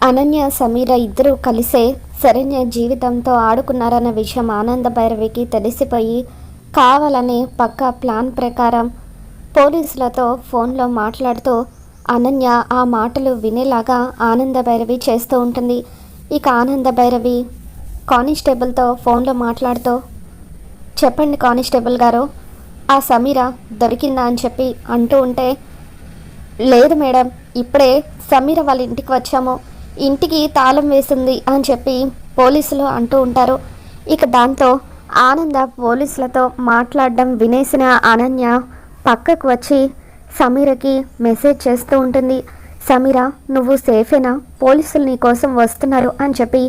అనన్య సమీర ఇద్దరూ కలిసే శరణ్య జీవితంతో ఆడుకున్నారన్న విషయం ఆనంద భైరవికి తెలిసిపోయి కావాలని పక్క ప్లాన్ ప్రకారం పోలీసులతో ఫోన్లో మాట్లాడుతూ అనన్య ఆ మాటలు వినేలాగా ఆనంద భైరవి చేస్తూ ఉంటుంది. ఇక ఆనంద భైరవి కానిస్టేబుల్తో ఫోన్లో మాట్లాడుతూ చెప్పండి కానిస్టేబుల్ గారు ఆ సమీర దొరికిందా? అని చెప్పి అంటూ ఉంటే లేదు మేడం ఇప్పుడే సమీర వాళ్ళ ఇంటికి వచ్చాము. ఇంటికి తాళం వేసింది అని చెప్పి పోలీసులు అంటూ ఉంటారు. ఇక దాంతో ఆనంద పోలీసులతో మాట్లాడడం వినేసిన అనన్య పక్కకు వచ్చి సమీరకి మెసేజ్ చేస్తూ ఉంటుంది. సమీర నువ్వు సేఫేనా? పోలీసులు నీ కోసం వస్తున్నారు అని చెప్పి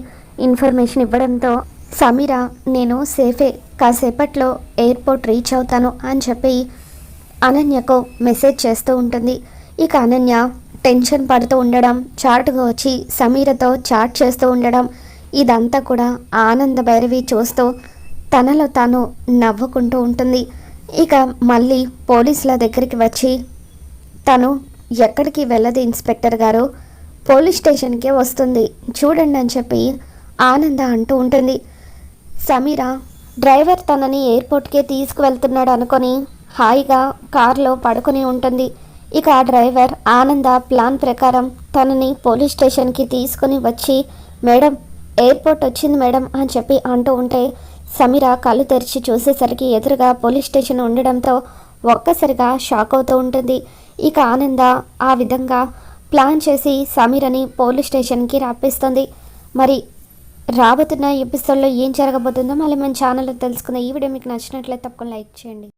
ఇన్ఫర్మేషన్ ఇవ్వడంతో సమీర నేను సేఫే కాసేపట్లో ఎయిర్పోర్ట్ రీచ్ అవుతాను అని చెప్పి అనన్యకు మెసేజ్ చేస్తూ ఉంటుంది. ఇక అనన్య టెన్షన్ పడుతూ ఉండడం చాటుగా వచ్చి సమీరతో చాట్ చేస్తూ ఉండడం ఇదంతా కూడా ఆనంద భైరవి చూస్తూ తనలో తాను నవ్వుకుంటూ ఉంటుంది. ఇక మళ్ళీ పోలీసుల దగ్గరికి వచ్చి తను ఎక్కడికి వెళ్ళదు ఇన్స్పెక్టర్ గారు. పోలీస్ స్టేషన్కే వస్తుంది. చూడండి అని చెప్పి ఆనంద అంటూ ఉంటుంది. సమీర డ్రైవర్ తనని ఎయిర్పోర్ట్కే తీసుకువెళ్తున్నాడు అనుకొని హాయిగా కారులో పడుకొని ఉంటుంది. ఇక ఆ డ్రైవర్ ఆనంద ప్లాన్ ప్రకారం తనని పోలీస్ స్టేషన్కి తీసుకొని వచ్చి మేడం ఎయిర్పోర్ట్ వచ్చింది మేడం అని చెప్పి అంటూ ఉంటే సమీర కళ్ళు తెరిచి చూసేసరికి ఎదురుగా పోలీస్ స్టేషన్ ఉండడంతో ఒక్కసారిగా షాక్ అవుతూ ఉంటుంది. ఇక ఆనంద ఆ విధంగా ప్లాన్ చేసి సమీరని పోలీస్ స్టేషన్కి రాపిస్తుంది మరి రాబోతున్న ఎపిసోడ్లో ఏం జరగబోతుందో మళ్ళీ మన ఛానల్లో తెలుసుకుందాం. ఈ వీడియో మీకు నచ్చినట్లయితే తప్పకుండా లైక్ చేయండి.